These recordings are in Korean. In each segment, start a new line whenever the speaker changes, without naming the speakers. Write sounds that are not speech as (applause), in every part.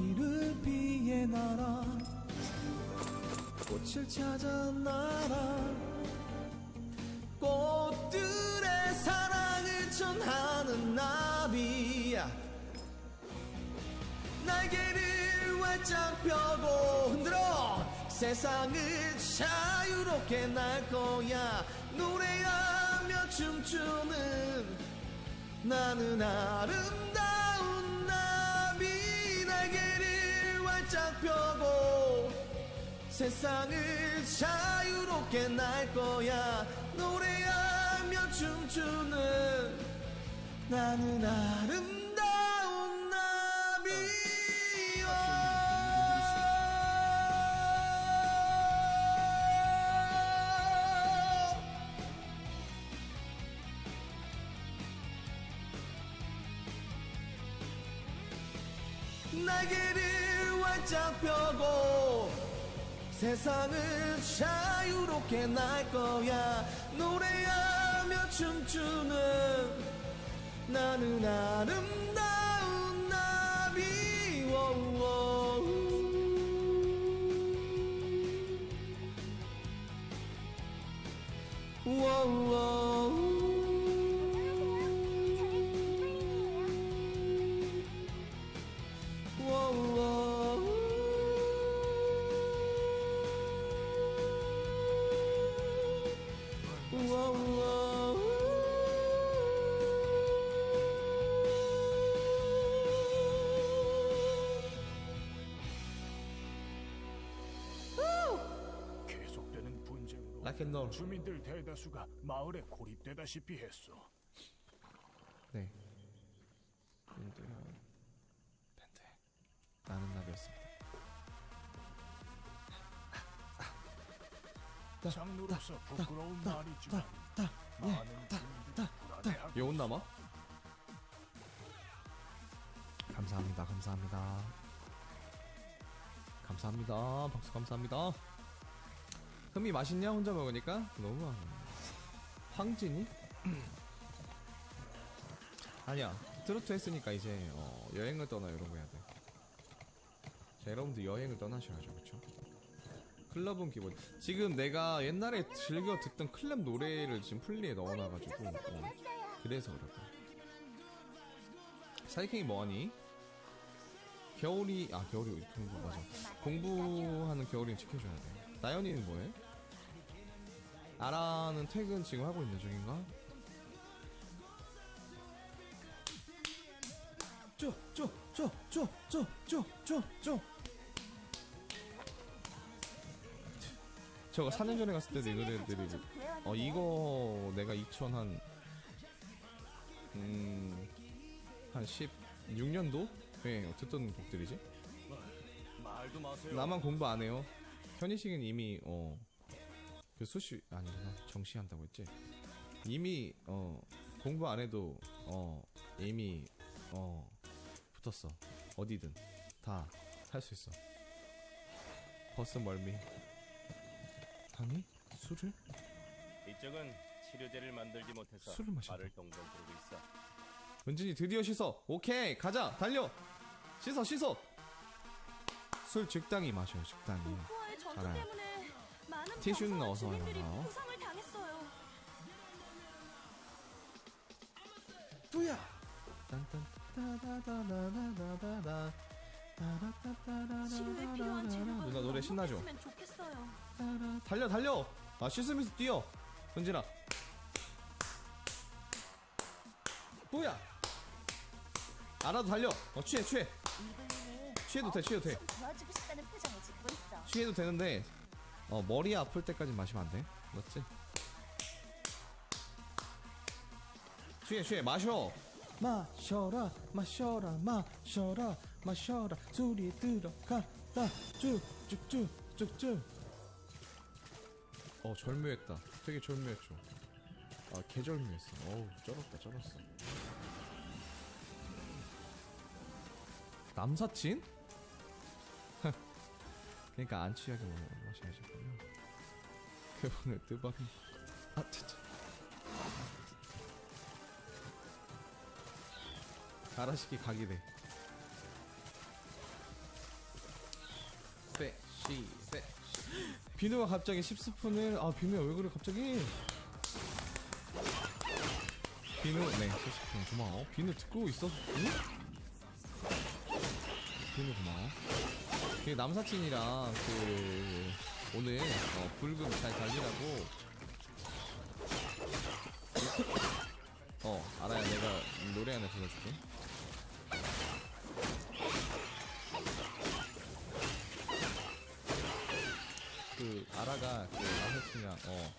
피를 피해 날아 꽃을 찾아 날아 꽃들의 사랑을 전하는 나비야. 날개를 활짝 펴고 흔들어 세상을 자유롭게 날 거야. 노래하며 춤추는 나는 아름다운 날개를 활짝 펴고 세상을 자유롭게 날 거야. 노래하며 춤추는 나는 아름다운 세상을 자유롭게 날 거야. 노래하며 춤추는 나는 아름다운 나비. 워워.
계속되 분쟁으로
락앤롤.
주민들 대다수가 마을에 고립되다시피 했어.
네. 밴드 밴드 나는 나비였습니다. (laughs)
장로로서 부끄러운 말이지만 많은 주민들이 불안해하고
여운 남아? 감사합니다. 감사합니다. 감사합니다. 박수 감사합니다. 흠이 맛있냐? 혼자 먹으니까? 너무 황진이? 아니야. 트로트 했으니까 이제 어, 여행을 떠나 이런 거 해야 돼. 자, 여러분들 여행을 떠나셔야죠. 그쵸? 클럽은 기본. 지금 내가 옛날에 즐겨 듣던 클럽 노래를 지금 플리에 넣어놔가지고. 어, 그래서 그래. 사이킹이 뭐하니? 겨울이 아 겨울이 공부 맞아 공부하는 겨울이는 지켜줘야 돼 나연이는 뭐해? 아라는 퇴근 지금 하고 있는 중인가? 쪼, 쪼, 쪼, 쪼, 쪼, 쪼, 쪼, 쪼. 저거 4년 전에 갔을 때도 이거 애들이 어 이거 내가 2000 한 음, 한 16년도? 예, 네, 듣던 곡들이지.
말도 마세요.
나만 공부 안 해요. 현희식은 이미, 어, 그 수시, 아니구나. 정시한다고 했지? 이미, 어, 공부 안 해도, 어, 이미, 어, 붙었어. 어디든. 다, 살수 있어. 버스 멀미. 아니? 술을?
이쪽은 치료제를 만들지 못해서
술을.
발을 동동 구르고 있어.
은진이 드디어 씻어. 오케이, 가자, 달려. 씻어, 씻어. 술 적당히 마셔요, 적당히.
전투. 때문에 많은
티슈는 어서
주민들이
와요.
부상을 당했어요.
뿌야. 딴딴 따다다다다다다다. 따라따따라라라라라.
치료에 필요한 재료가
누나 노래 신나죠?
좋겠어요.
달려 달려. 아 씻으면서 뛰어. 은진아. 뿌야. 알아도 달려. 어 취해 취해. 취해도 돼, 취해도 돼. 취해도 되는데 어 머리 아플 때까지 마시면 안 돼. 맞지? 취해 취해 마셔. 마셔라 마셔라 마셔라 마셔라 술이 들어갔다 쭉쭉쭉쭉쭉쭉 어 절묘했다 되게 절묘했죠 아 개절묘했어 어우 쩔었다 쩔었어 남사친? 그러니까 안 취하게 뭐 마셔야지군요 (laughs) 그분을 뜨박이 아 진짜 가라시키 각이래 세, 시, 세. 비누가 갑자기 10스푼을, 아, 비누야, 왜 그래, 갑자기? 비누, 네, 10스푼, 고마워. 비누 듣고 있어? 응? 비누 고마워. 그 남사친이랑 그, 오늘, 어, 불금 잘 달리라고. 어, 알아야 내가 노래 하나 불러줄게. 그 아라가 그 남사친이랑 어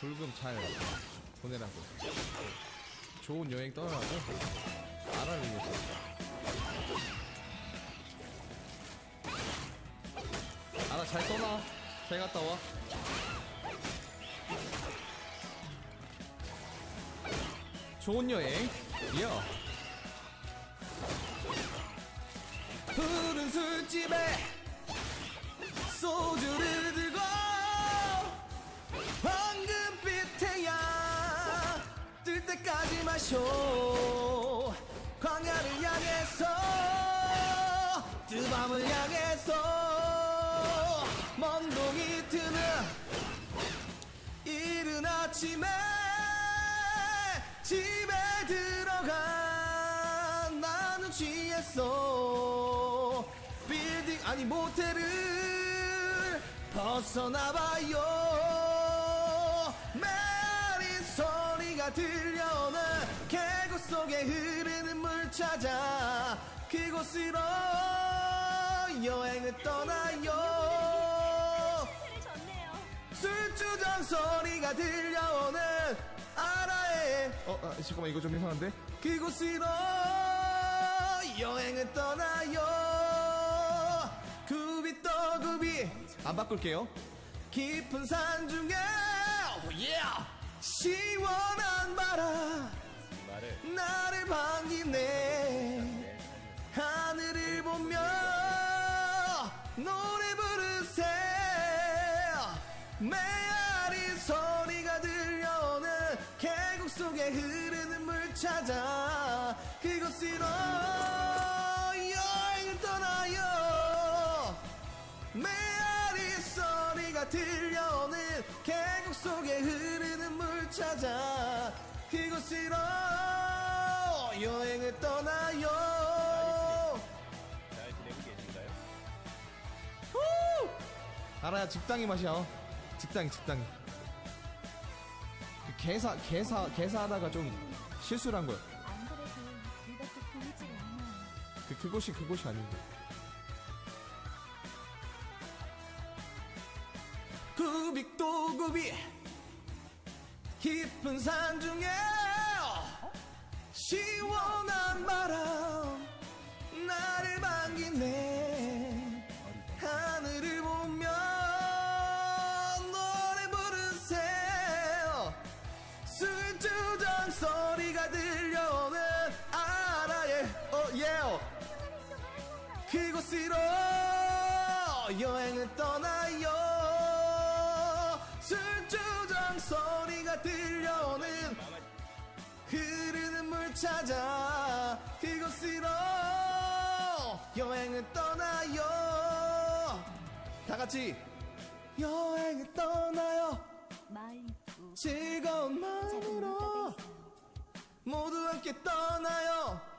불금 잘 보내라고 좋은 여행 떠나라고 아라를 위해서 아라 잘 떠나. 잘 갔다 와. 좋은 여행. 이어. 푸른 술집에 소주를 들고 황금빛 태양 뜰 때까지 마셔. 광야를 향해서 뜨밤을 향해 아침에 집에 들어가. 나는 취했어. 빌딩 아니 모텔을 벗어나봐요. 메리 소리가 들려오는 계곡 속에 흐르는 물 찾아 그곳으로 여행을 떠나요 소리가 들려오는 아라의 어 아, 잠깐만 이거 좀 이상한데? 그곳으로 여행을 떠나요. 굽이 또 굽이 안 바꿀게요. 깊은 산 중에 yeah! 시원한 바람. 나를 반기네. 하늘을 보며 노래 부르세 찾아 그곳으로 여행을 떠나요 메 아리 소리가 들려오는 계곡 속에 흐르는 물 찾아 그곳으로 여행을 떠나요
잘 지내고 계신가요?
후! 알아야 직당이 맛이야 직당이 직당이 그 개사 개사 개사하다가 좀 실수를 한 거야
안 그래도 이것도 보이질 않아요.
그 그곳이 그곳이 아닌데. 구빅도 구비 깊은 산 중에 시원한 바람 그곳으로 여행을 떠나요. 술주정 소리가 들려오는 흐르는 물 찾아 그곳으로 여행을 떠나요. 다 같이 여행을 떠나요. 즐거운 마음으로 모두 함께 떠나요.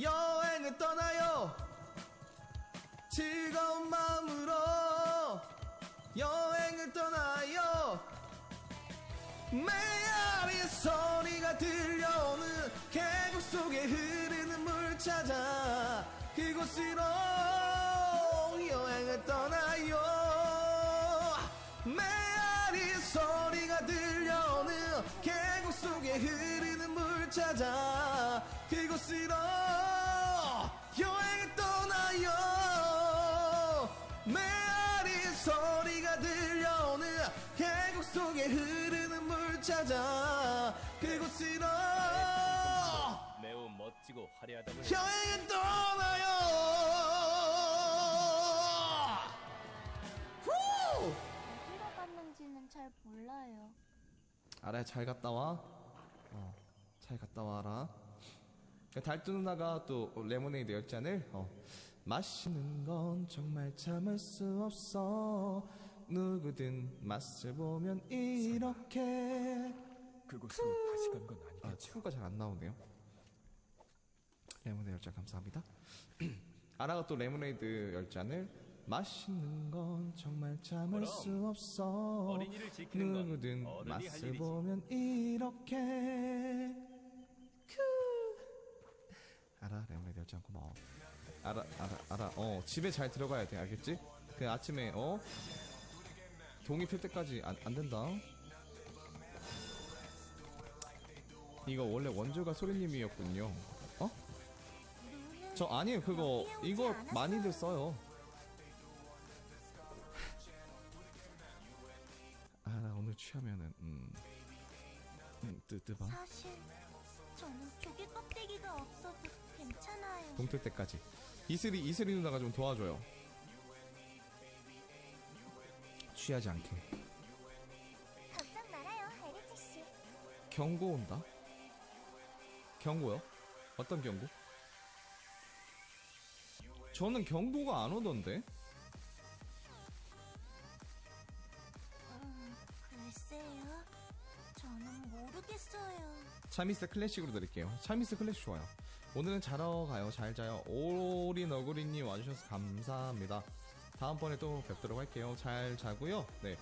여행을 떠나요. 즐거운 마음으로 여행을 떠나요. 메아리 소리가 들려오는 계곡 속에 흐르는 물 찾아 그곳으로 여행을 떠나요. 메아리 소리가 들려오는 계곡 속에 흐르는 물 찾아 그곳으로 여행을 떠나요 메아리 소리가 들려오는 계곡 속에 흐르는 물 찾아 그곳으로
매우 멋지고 화려하다고
여행을 떠나요 후!
어디로 갔는지는 잘 몰라요.
알아야 잘 갔다 와. 어, 잘 갔다 와라. 달뚜 누나가 또 레모네이드 10잔을 어, 마시는 건 정말 참을 수 없어 누구든 맛을 보면 이렇게
그곳으로 다시 간 건
아,
아니겠죠?
추가 잘 안 나오네요. 레모네이드 10잔 감사합니다. (clears throat) 아라가 또 레모네이드 10잔을 마시는 건 정말 참을
그럼
수 없어
어린이를 지키는 건
누구든
어른이 할
맛을
일이지.
보면 이렇게 크. 알아? 레모네이드 10잔 고마워 알아 알아 알아. 어 집에 잘 들어가야 돼. 알겠지? 그 아침에 어? 동이 필 때까지 안, 안 된다. 이거 원래 원조가 소리님이었군요. 어? 저 아니에요 그거 이거. 많이들 써요. 아 나 오늘 취하면은 음, 음 뜨뜨봐.
사실 저는 조개 껍데기가 없어도 괜찮아요.
동틀 때까지 이슬이 이슬이 누나가 좀 도와줘요 취하지 않게
걱정 말아요, 에리치 씨.
경고 온다 경고요? 어떤 경고? 저는 경고가 안 오던데
음, 글쎄요. 저는 모르겠어요.
차미스 클래식으로 드릴게요. 차미스 클래식 좋아요. 오늘은 자러 가요. 잘 자요. 오리 너구리님 와주셔서 감사합니다. 다음번에 또 뵙도록 할게요. 잘 자고요. 네.